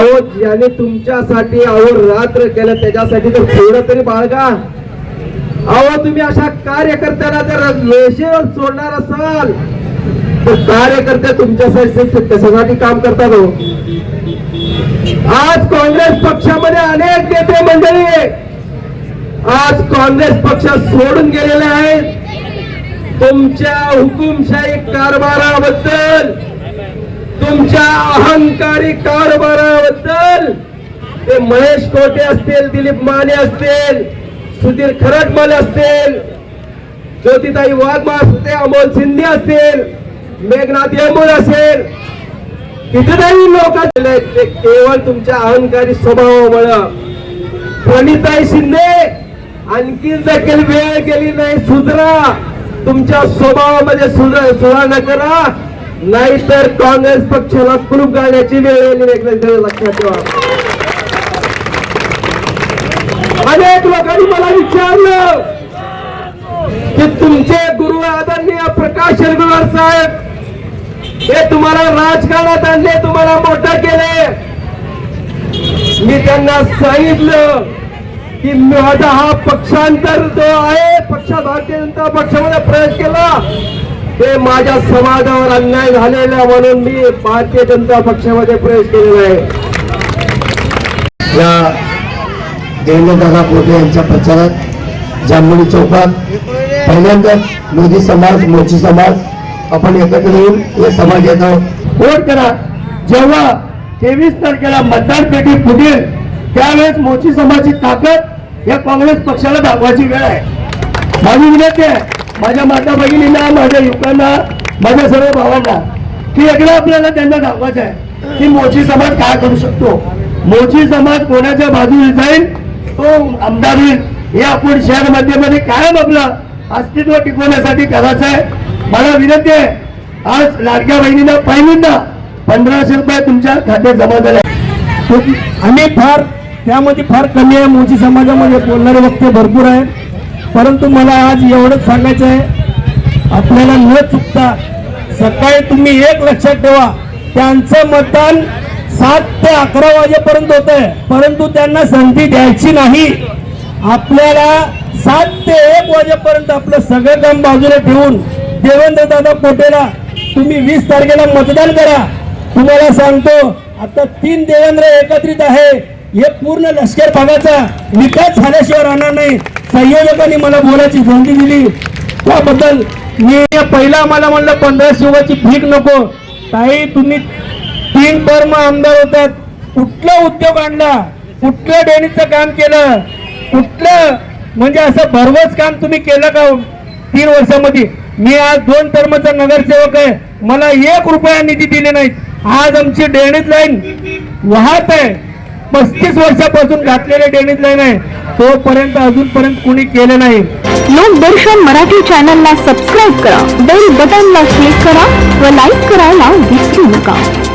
अहो ज्याने तुमच्यासाठी अहो रात्र केलं त्याच्यासाठी तर थोडं तरी बाळगा. अहो तुम्ही अशा कार्यकर्त्याला जर वेशेवर सोडणार असाल तर कार्यकर्ते तुमच्यासाठी त्याच्यासाठी काम करतात हो आज काँग्रेस पक्षामध्ये अनेक नेते मंडळी आज काँग्रेस पक्ष सोडून गेलेले आहेत. तुमच्या हुकुमशाही कारभाराबद्दल तुमच्या अहंकारी कारभाराबद्दल ते महेश कोटे असतील दिलीप माने असतील सुधीर खरटमल असतील ज्योतिताई वाघमा असते अमोल शिंदे असतील मेघनाथ येमोल असेल. कितीतरी लोक ते केवळ तुमच्या अहंकारी स्वभावामुळं. प्रणिताई शिंदे आणखी देखील वेळ गेली नाही सुधरा. तुमच्या स्वभावामध्ये सुधार सुधारणा करा. नाहीतर काँग्रेस पक्षाला कुलूप घालण्याची वेळ आली लक्षात ठेवा. अनेक लोकांनी मला विचारलं की तुमचे गुरु आदरणीय प्रकाश शेरगुवार साहेब हे तुम्हाला राजकारणात आणले तुम्हाला मोठं केले. मी त्यांना सांगितलं की माझा हा पक्षांतर जो आहे पक्ष भारतीय जनता पक्षामध्ये प्रवेश केला. ते माझ्या समाजावर अन्याय झालेला म्हणून मी भारतीय जनता पक्षामध्ये प्रवेश केलेला आहे. या देवेंद्रदादा कोटे यांच्या प्रचारात जांभळी चौकात पहिल्यांदाच मोदी समाज मोची समाज आपण एकत्र येऊन हे समाज येतो वोट करा. जेव्हा तेवीस तारखेला मतदान पेटी फुटेल त्यावेळेस मोची समाजाची ताकद या काँग्रेस पक्षाला दाखवायची वेळ आहे. माझी विनंती आहे माझ्या माता भगिनींना माझ्या युवकांना माझ्या सर्व भावांना की एकदा आपल्याला त्यांना दाखवायचं आहे की मोची समाज काय करू शकतो? मोची समाज कोणाच्या बाजूने जाईल? तो आमदार होईल. हे आपण शहर मध्यमध्ये कायम आपलं अस्तित्व टिकवण्यासाठी करायचं आहे. मला विनंती आहे आज लाडक्या बहिणींना पहिल्यांदा पंधराशे रुपये तुमच्या खात्यात जमा झाले. आहे. आम्ही फार त्यामध्ये फार कमी आहे. मोची समाजामध्ये बोलणारे वक्ते भरपूर आहेत. परंतु मला आज एवढंच सांगायचं आहे आपल्याला न चुकता सकाळी तुम्ही एक लक्षात ठेवा त्यांचं मतदान सात ते अकरा वाजेपर्यंत होत आहे परंतु त्यांना संधी द्यायची नाही. आपल्याला सात ते एक वाजेपर्यंत आपलं सगळं काम बाजूला ठेवून देवेंद्र दादा कोटेला तुम्ही वीस तारखेला मतदान करा. तुम्हाला सांगतो आता तीन देवेंद्र एकत्रित आहे. हे पूर्ण लष्कर भागाचा विकास झाल्याशिवाय राहणार नाही. संयोजकांनी मला बोलायची संधी दिली. त्याबद्दल मी पहिला मला म्हणलं पंधरा रुपयाची भीक नको. ताई तुम्ही तीन पर्म आमदार होतात. कुठला उद्योग आणला? कुठलं डेणीचं काम केलं? कुठलं? म्हणजे असं भरवस काम तुम्ही केलं का हो? तीन वर्षामध्ये. मी आज दोन टर्मचा नगरसेवक आहे. मला एक रुपया निधी दिले नाहीत. आज आमची डेणीत लाईन वाहत आहे. पस्तीस वर्षापासून घातलेले डेणीत लाईन आहे. तोपर्यंत अजूनपर्यंत कुणी केलं नाही. लोकदर्शन मराठी चॅनलला सबस्क्राईब करा. बेल बटनला क्लिक करा व लाईक करायला विसरू नका.